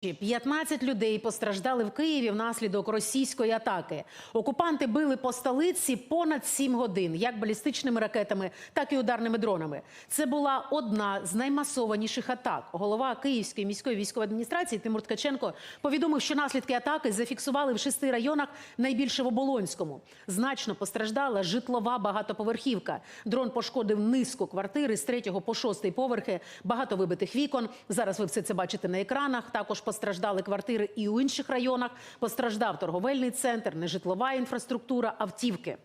15 людей постраждали в Києві внаслідок російської атаки. Окупанти били по столиці понад 7 годин, як балістичними ракетами, так і ударними дронами. Це була одна з наймасованіших атак. Голова Київської міської військової адміністрації Тимур Ткаченко повідомив, що наслідки атаки зафіксували в шести районах, найбільше в Оболонському. Значно постраждала житлова багатоповерхівка. Дрон пошкодив низку квартири з третього по шостий поверхи, багато вибитих вікон. Зараз ви все це бачите на екранах. Також постраждали квартири і у інших районах. Постраждав торговельний центр, нежитлова інфраструктура, автівки.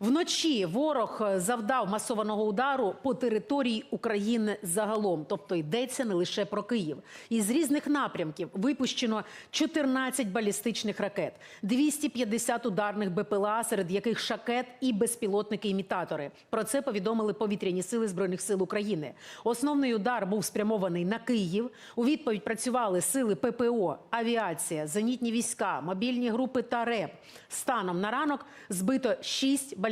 Вночі ворог завдав масованого удару по території України загалом, тобто йдеться не лише про Київ. Із різних напрямків випущено 14 балістичних ракет, 250 ударних БПЛА, серед яких шакет і безпілотники-імітатори. Про це повідомили повітряні сили збройних сил України. Основний удар був спрямований на Київ. У відповідь працювали сили ППО, авіація, зенітні війська, мобільні групи та РЕП. Станом на ранок збито 6 балістичних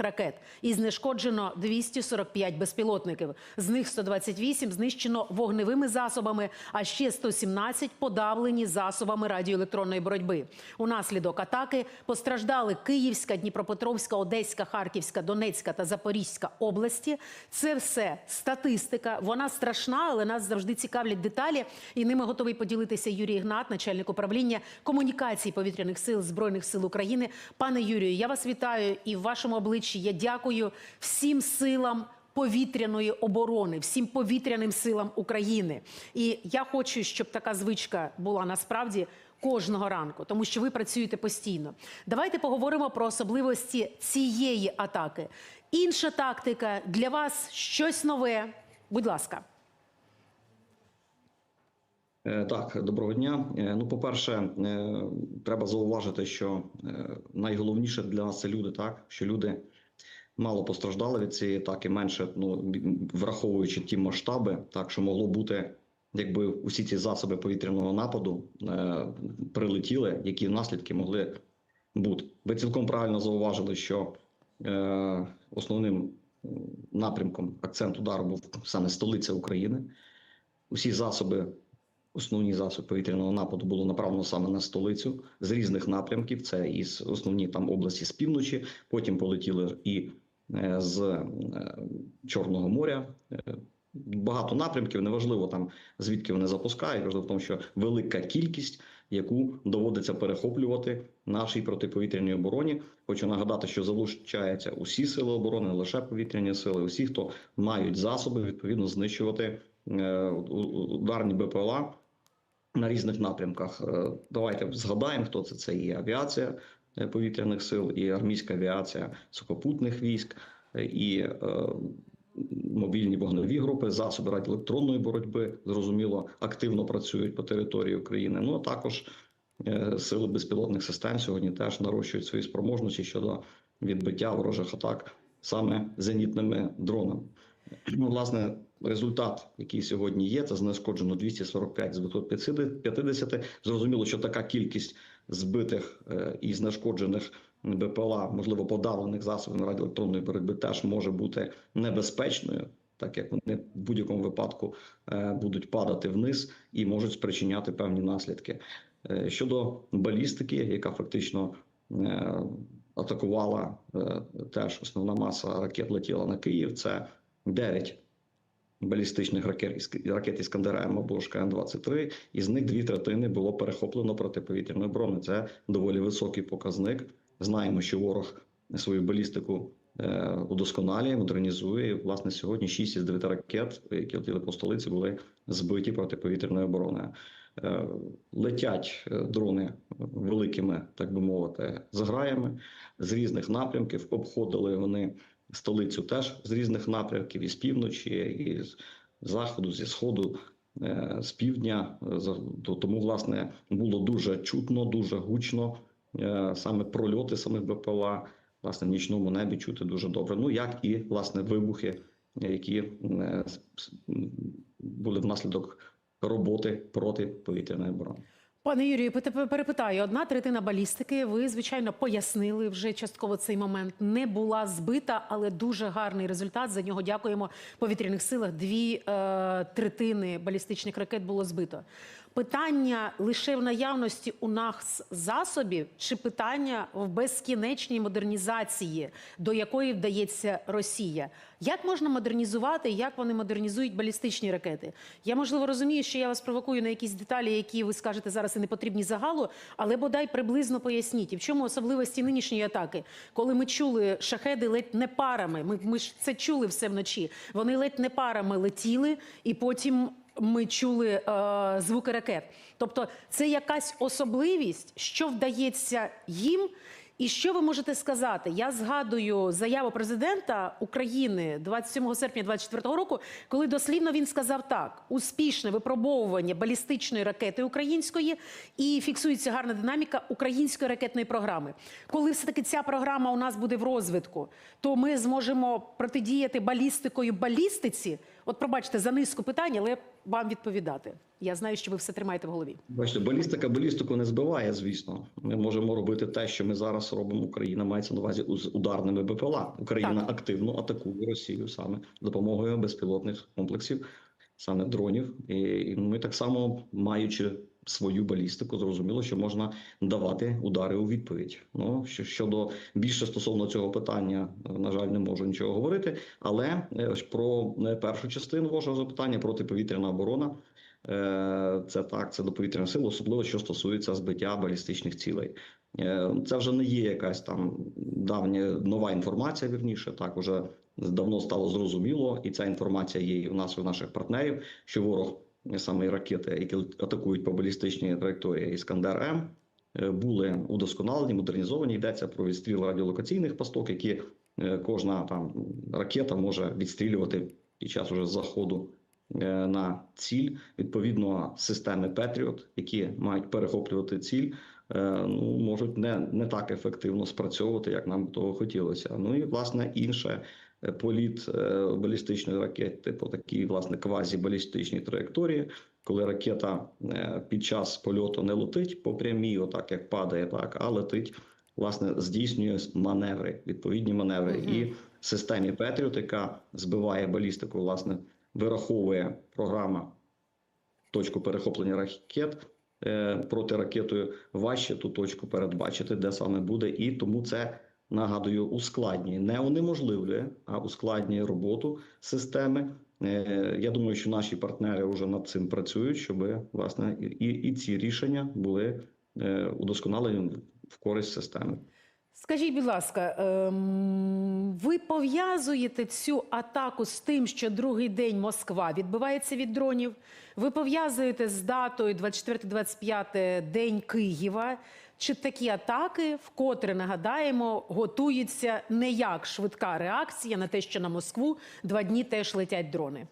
ракет і знешкоджено 245 безпілотників. З них 128 знищено вогневими засобами, а ще 117 подавлені засобами радіоелектронної боротьби. Унаслідок атаки постраждали Київська, Дніпропетровська, Одеська, Харківська, Донецька та Запорізька області. Це все статистика. Вона страшна, але нас завжди цікавлять деталі. І ними готовий поділитися Юрій Ігнат, начальник управління комунікації повітряних сил збройних сил України. Пане Юрію, я вас вітаю і в вашому обличчі я дякую всім силам. Повітряної оборони, всім повітряним силам України, і я хочу, щоб така звичка була насправді кожного ранку, тому що ви працюєте постійно. Давайте поговоримо про особливості цієї атаки. Інша тактика для вас щось нове. Будь ласка. Е, Так, доброго дня. Е, Ну, по-перше, е, треба зауважити, що найголовніше для нас це люди, так що люди мало постраждали від цієї атаки, менше ну враховуючи ті масштаби, так що могло бути, якби усі ці засоби повітряного нападу е, прилетіли, які наслідки могли бути. Ви цілком правильно зауважили, що е, основним напрямком акцент удару був саме столиця України. Усі засоби Основні засоби повітряного нападу було направлено саме на столицю з різних напрямків. Це із основні там області з півночі. Потім полетіли і е, з е, Чорного моря. Е, Багато напрямків, неважливо там звідки вони запускають. Важливо в тому, що велика кількість, яку доводиться перехоплювати нашій протиповітряній обороні. Хочу нагадати, що залучаються усі сили оборони, лише повітряні сили, усі, хто мають засоби, відповідно знищувати ударні БПЛА на різних напрямках. Е, Давайте згадаємо, хто це. Це і авіація е, повітряних сил, і армійська авіація сухопутних військ, е, і мобільні вогневі групи, засоби радіоелектронної боротьби, зрозуміло, активно працюють по території України. Ну а також сили безпілотних систем сьогодні теж нарощують свої спроможності щодо відбиття ворожих атак саме зенітними дронами. Ну, власне, результат, який сьогодні є, це знешкоджено 245 з 250. Зрозуміло, що така кількість збитих е, і знешкоджених БПЛА, можливо, подавлених засобів радіоелектронної боротьби, теж може бути небезпечною, так як вони в будь-якому випадку е, будуть падати вниз і можуть спричиняти певні наслідки. Е, Щодо балістики, яка фактично атакувала теж основна маса ракет летіла на Київ. Це 9 балістичних ракет, ракет Іскандер М або ж КН-23, із них дві третини було перехоплено протиповітряної оборони. Це доволі високий показник. Знаємо, що ворог свою балістику е, удосконалює, модернізує. І, власне, сьогодні 6 із 9 ракет, які летіли по столиці, були збиті протиповітряною обороною. Е, Летять е, дрони великими, так би мовити, зграями з різних напрямків. Обходили вони столицю теж з різних напрямків, із півночі, і з заходу, зі сходу, е, з півдня. Е, Тому, власне, було дуже чутно, дуже гучно е, саме прольоти самих БПЛА. Власне, в нічному небі чути дуже добре. Ну як і власне вибухи, які були внаслідок роботи проти повітряної оборони. Пане Юрію, перепитаю, одна третина балістики. Ви звичайно пояснили вже частково цей момент. Не була збита, але дуже гарний результат. За нього дякуємо повітряних силах. Дві е, третини балістичних ракет було збито. Питання лише в наявності у нас засобів, чи питання в безкінечній модернізації, до якої вдається Росія? Як можна модернізувати, як вони модернізують балістичні ракети? Я можливо розумію, що я вас провокую на якісь деталі, які ви скажете зараз і не потрібні загалу, але бодай приблизно поясніть. І в чому особливості нинішньої атаки, коли ми чули шахеди ледь не парами. Ми, ми ж це чули все вночі. Вони ледь не парами летіли, і потім ми чули е, звуки ракет. Тобто, це якась особливість, що вдається їм. І що ви можете сказати? Я згадую заяву президента України 27 серпня 2024 року, коли дослівно він сказав так: успішне випробовування балістичної ракети української і фіксується гарна динаміка української ракетної програми. Коли все таки ця програма у нас буде в розвитку, то ми зможемо протидіяти балістикою балістиці. От пробачте за низку питань, але вам відповідати. Я знаю, що ви все тримаєте в голові. Бачите, балістика балістику не збиває, звісно. Ми можемо робити те, що ми зараз робимо. Україна мається на увазі з ударними БПЛА. Україна Так. активно атакує Росію саме допомогою безпілотних комплексів, саме дронів. І ми так само, маючи свою балістику, зрозуміло, що можна давати удари у відповідь. Ну що щодо більше стосовно цього питання, е, на жаль, не можу нічого говорити. Але е, про е, першу частину вашого запитання протиповітряна оборона. Це так, це до повітряних сил, особливо що стосується збиття балістичних цілей. Це вже не є якась там давня нова інформація. Вірніше, так уже давно стало зрозуміло, і ця інформація є і у нас, і у наших партнерів, що ворог саме ракети, які атакують по балістичній траєкторії Іскандер М, е, були удосконалені, модернізовані. Йдеться про відстріл радіолокаційних пасток, які е, кожна там ракета може відстрілювати під час уже заходу на ціль. Відповідно, системи Петріот, які мають перехоплювати ціль, ну можуть не, не так ефективно спрацьовувати, як нам того хотілося. Ну і власне інше. Е, Політ е, балістичної ракети по такій власне квазібалістичній траєкторії, коли ракета е, під час польоту не летить по прямій, отак як падає, так а летить, власне, здійснює маневри, відповідні маневри. Мгм. І в системі Петріот, яка збиває балістику, власне, вираховує програма точку перехоплення ракет е, протиракетою, важче ту точку передбачити, де саме буде, і тому це. Нагадую, ускладнює, не унеможливлює, а ускладнює роботу системи. Е, Я думаю, що наші партнери вже над цим працюють, щоб власне і, і ці рішення були е, удосконалені в користь системи. Скажіть, будь ласка, ем, ви пов'язуєте цю атаку з тим, що другий день Москва відбивається від дронів? Ви пов'язуєте з датою 24-25 день Києва? Чи такі атаки, вкотре нагадаємо, готуються не як швидка реакція на те, що на Москву два дні теж летять дрони?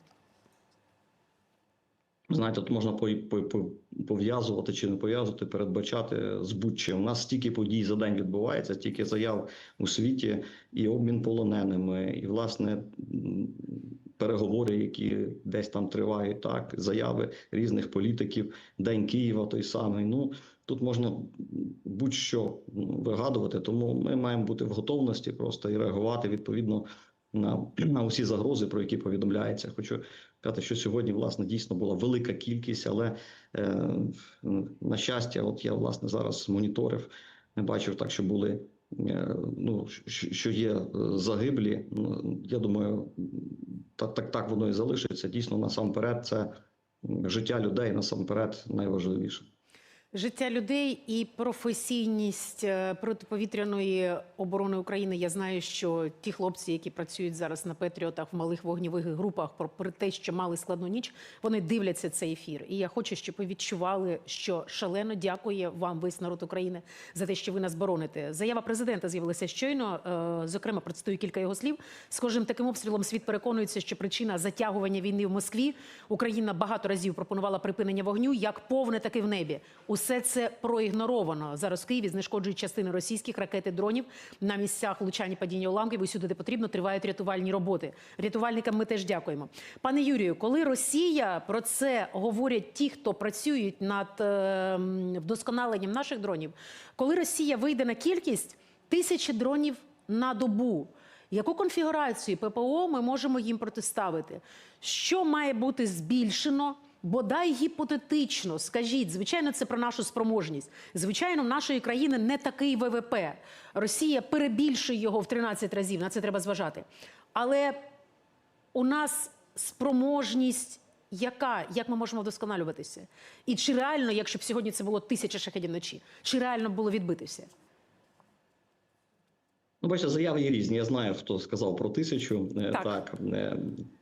Знаєте, тут можна по- по- по- пов'язувати чи не пов'язувати, передбачати з будь-чим. У нас стільки подій за день відбувається, стільки заяв у світі, і обмін полоненими, і власне переговори, які десь там тривають, так заяви різних політиків, День Києва той самий. Ну тут можна будь-що вигадувати, тому ми маємо бути в готовності просто і реагувати відповідно на, на усі загрози, про які повідомляється. Хочу сказати, що сьогодні власне дійсно була велика кількість, але е, на щастя, от я власне зараз моніторив, не бачив так, що були. е, Ну, що є е, загиблі, Ну, я думаю, так, так, так воно і залишиться. Дійсно, насамперед, це життя людей, насамперед, найважливіше. Життя людей і професійність е, протиповітряної оборони України. Я знаю, що ті хлопці, які працюють зараз на Петріотах в малих вогнівих групах, про, те, що мали складну ніч, вони дивляться цей ефір. І я хочу, щоб ви відчували, що шалено дякує вам весь народ України за те, що ви нас бороните. Заява президента з'явилася щойно. Е, Зокрема, процитую кілька його слів. Схожим таким обстрілом світ переконується, що причина затягування війни в Москві. Україна багато разів пропонувала припинення вогню як повне, так і в небі. Усе це проігноровано. Зараз в Києві знешкоджують частини російських ракет і дронів на місцях влучання падіння уламків. Усюди, де потрібно, тривають рятувальні роботи. Рятувальникам ми теж дякуємо. Пане Юрію, коли Росія про це говорять ті, хто працюють над е, вдосконаленням наших дронів, коли Росія вийде на кількість тисячі дронів на добу. Яку конфігурацію ППО ми можемо їм протиставити? Що має бути збільшено Бодай гіпотетично, скажіть, звичайно, це про нашу спроможність. Звичайно, в нашої країни не такий ВВП. Росія перебільшує його в 13 разів. На це треба зважати. Але у нас спроможність яка? Як ми можемо вдосконалюватися? І чи реально, якщо б сьогодні це було тисяча шахедів вночі, чи реально було відбитися? Ну, бачите, заяви є різні. Я знаю, хто сказав про тисячу. Е, Так. Так, е,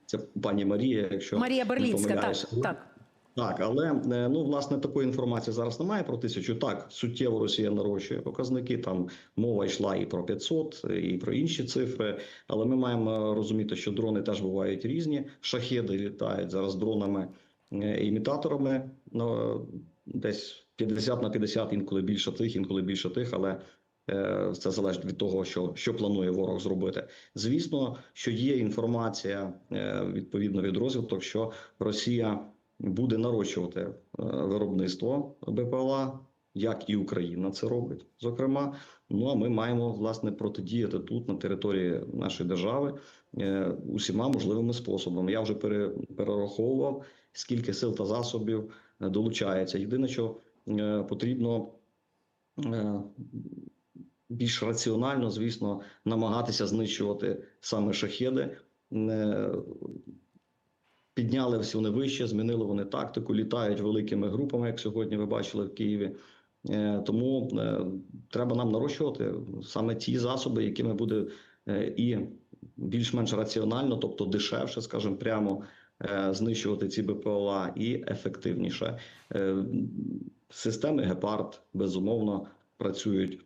це пані Марія, якщо Марія Берлінська, так, так. Так, але е, ну власне такої інформації зараз немає про тисячу. Так, суттєво Росія нарощує показники. Там мова йшла і про 500, і про інші цифри. Але ми маємо розуміти, що дрони теж бувають різні. Шахеди літають зараз дронами е, імітаторами. Ну, десь 50 на 50, інколи більше тих, інколи більше тих, але. е, Це залежить від того, що, що планує ворог зробити. Звісно, що є інформація відповідно від розвиток, що Росія буде нарощувати е, виробництво БПЛА, як і Україна це робить, зокрема. Ну а ми маємо власне протидіяти тут на території нашої держави е, усіма можливими способами. Я вже перераховував, скільки сил та засобів е, долучається. Єдине, що потрібно. Більш раціонально, звісно, намагатися знищувати саме шахеди. Підняли всі вони вище, змінили вони тактику, літають великими групами, як сьогодні ви бачили в Києві. Е, Тому е, треба нам нарощувати саме ті засоби, якими буде е, і більш-менш раціонально, тобто дешевше, скажімо, прямо знищувати ці БПЛА і ефективніше. Системи Гепард безумовно працюють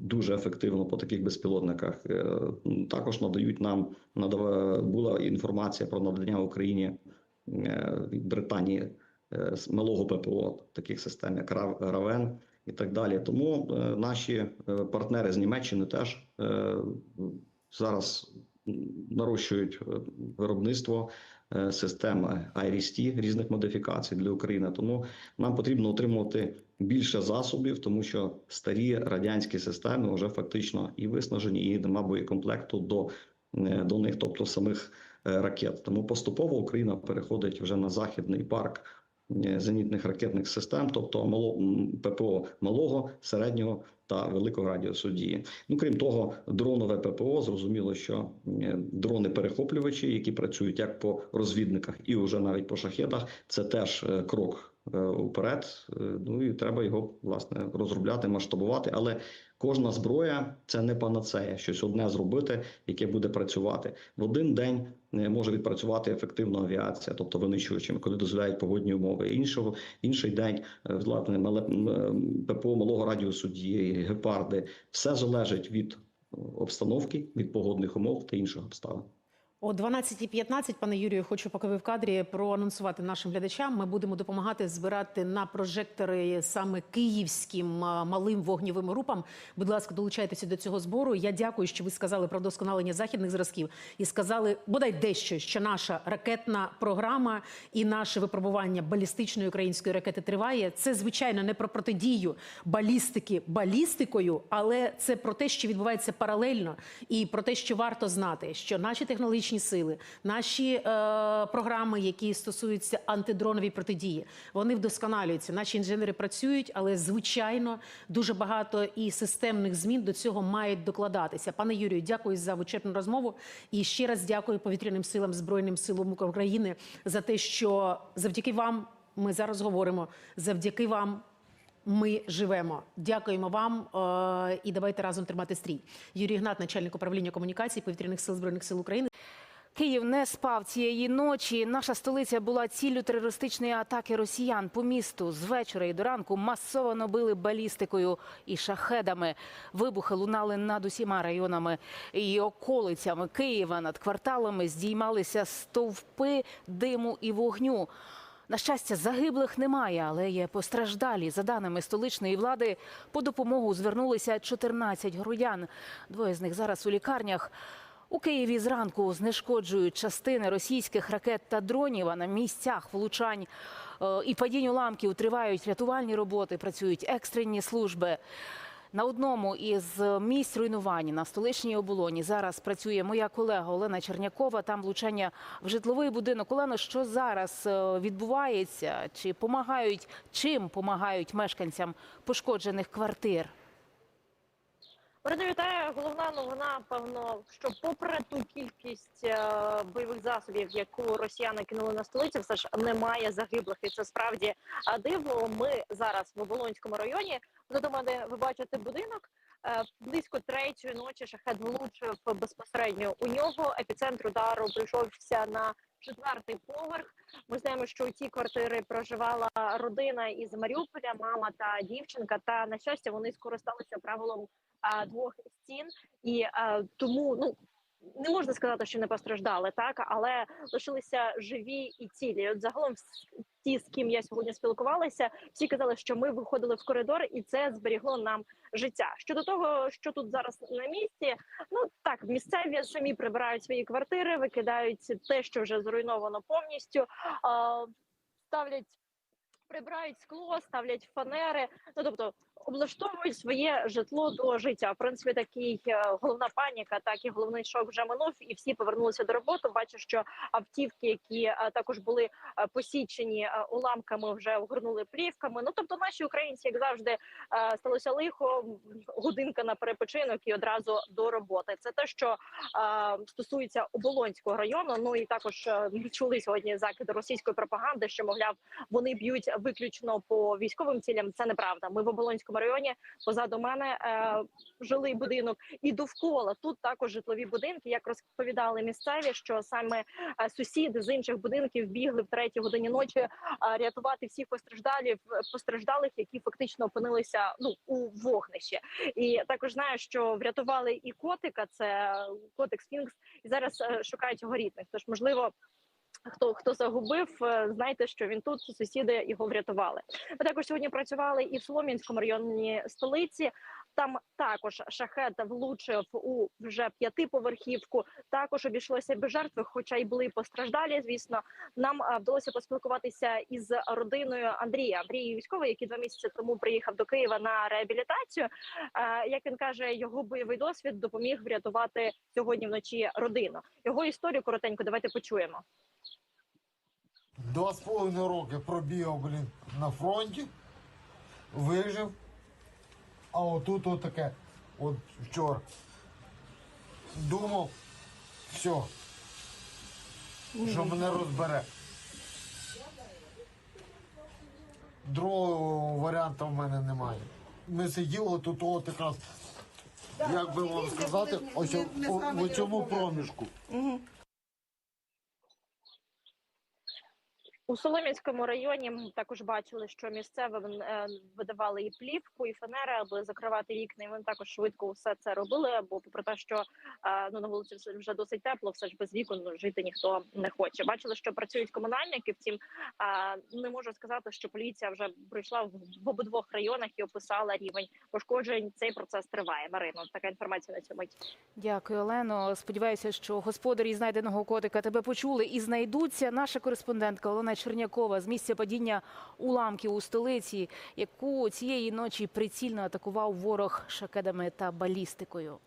дуже ефективно по таких безпілотниках. Е, Також надають нам надава була інформація про надання Україні е, Британії е, малого ППО таких систем, як Рав- Равен і так далі. Тому наші партнери з Німеччини теж зараз нарощують виробництво систем IRIS-T різних модифікацій для України. Тому нам потрібно отримувати більше засобів, тому що старі радянські системи вже фактично і виснажені, і нема боєкомплекту до, е, до них, тобто самих е, ракет. Тому поступово Україна переходить вже на західний парк е, зенітних ракетних систем, тобто мало, ППО малого, середнього та великого радіусу дії. Ну крім того, дронове ППО зрозуміло, що е, дрони перехоплювачі, які працюють як по розвідниках, і вже навіть по шахедах, це теж е, крок уперед. Е, Ну і треба його власне розробляти, масштабувати. Але кожна зброя це не панацея, щось одне зробити, яке буде працювати в один день. Не може відпрацювати ефективно авіація, тобто винищувачами, коли дозволяють погодні умови. Іншого інший день е, власне е, ППО малого радіусу дії, гепарди. Все залежить від е, обстановки, від погодних умов та інших обставин. О 12.15, пане Юрію, хочу, поки ви в кадрі, проанонсувати нашим глядачам. Ми будемо допомагати збирати на прожектори саме київським малим вогнівим групам. Будь ласка, долучайтеся до цього збору. Я дякую, що ви сказали про вдосконалення західних зразків і сказали бодай дещо, що наша ракетна програма і наше випробування балістичної української ракети триває. Це звичайно не про протидію балістики балістикою, але це про те, що відбувається паралельно, і про те, що варто знати, що наші технологічні сили, наші е, програми, які стосуються антидронової протидії, вони вдосконалюються. Наші інженери працюють, але звичайно дуже багато і системних змін до цього мають докладатися. Пане Юрію, дякую за вичерпну розмову. І ще раз дякую повітряним силам збройним силам України за те, що завдяки вам ми зараз говоримо. Завдяки вам ми живемо. Дякуємо вам е, і давайте разом тримати стрій. Юрій Гнат, начальник управління комунікацій повітряних сил збройних сил України. Київ не спав цієї ночі. Наша столиця була ціллю терористичної атаки росіян по місту. З вечора і до ранку масово били балістикою і шахедами. Вибухи лунали над усіма районами і околицями Києва. Над кварталами здіймалися стовпи диму і вогню. На щастя, загиблих немає, але є постраждалі. За даними столичної влади, по допомогу звернулися 14 громадян. Двоє з них зараз у лікарнях. У Києві зранку знешкоджують частини російських ракет та дронів, а на місцях влучань е, і падінь уламків тривають рятувальні роботи, працюють екстрені служби. На одному із місць руйнування на столичній оболоні зараз працює моя колега Олена Чернякова. Там влучання в житловий будинок. Олено, що зараз е, відбувається? Чи помагають чим помагають мешканцям пошкоджених квартир? Марина вітаю. Головна новина, певно, що попри ту кількість е, бойових засобів, яку росіяни кинули на столицю, все ж немає загиблих. І це справді е, диво. Ми зараз в Оболонському районі. Позаду мене ви бачите будинок. Е, близько третьої ночі шахет влучив безпосередньо у нього. Епіцентр удару прийшовся на четвертий поверх. Ми знаємо, що у цій квартирі проживала родина із Маріуполя, мама та дівчинка. Та на щастя, вони скористалися правилом двох стін, і тому ну. Не можна сказати, що не постраждали, так але лишилися живі і цілі. От загалом ті, з ким я сьогодні спілкувалася, всі казали, що ми виходили в коридор, і це зберігло нам життя. Щодо того, що тут зараз на місці, ну так місцеві самі прибирають свої квартири, викидають те, що вже зруйновано повністю, ставлять. Прибирають скло, ставлять фанери, ну тобто облаштовують своє житло до життя. В принципі, такий е, головна паніка, так і головний шок вже минув, і всі повернулися до роботи. Бачу, що автівки, які е, також були е, посічені уламками, вже огорнули плівками. Ну тобто, наші українці, як завжди, сталося лихо, годинка на перепочинок і одразу до роботи. Це те, що стосується оболонського району. Ну і також чули сьогодні закиди російської пропаганди, що мовляв вони б'ють виключно по військовим цілям. Це неправда. Ми в оболонському районі позаду мене е, жилий будинок, і довкола тут також житлові будинки. Як розповідали місцеві, що саме е, сусіди з інших будинків бігли в третій годині ночі е, рятувати всіх постраждалів постраждалих, які фактично опинилися ну у вогнищі. І також знаю, що врятували і котика. Це котик Сфінкс, і зараз шукають його рідних. Тож можливо. Хто хто загубив, е, знайте, що він тут сусіди його врятували. Ми також сьогодні працювали і в Солом'янському районі столиці. Там також шахет влучив у вже п'ятиповерхівку. Також обійшлося без жертв, хоча й були постраждалі. Звісно, нам е, вдалося поспілкуватися із родиною Андрія. Андрій військовий, який два місяці тому приїхав до Києва на реабілітацію. Е, Як він каже, його бойовий досвід допоміг врятувати сьогодні вночі родину. Його історію коротенько давайте почуємо. Два з половиною роки пробігав, блін, на фронті, вижив. А отут от таке, от вчора. Думав, все, що мене розбере. Другого варіанту в мене немає. Ми сиділи тут от якраз, як би вам сказати, ось у, у цьому проміжку. У Солом'янському районі ми також бачили, що місцевим е, видавали і плівку, і фанери, аби закривати вікна. І вони також швидко все це робили. Бо попри те, що е, ну на вулиці вже досить тепло, все ж без вікон ну, жити ніхто не хоче. Бачили, що працюють комунальники. Втім, е, не можу сказати, що поліція вже прийшла в, в обидвох районах і описала рівень пошкоджень. Цей процес триває. Марина, така інформація на цьому. Дякую, Олено. Сподіваюся, що господарі знайденого котика тебе почули і знайдуться. Наша кореспондентка Олена Чернякова з місця падіння уламків у столиці, яку цієї ночі прицільно атакував ворог шакедами та балістикою.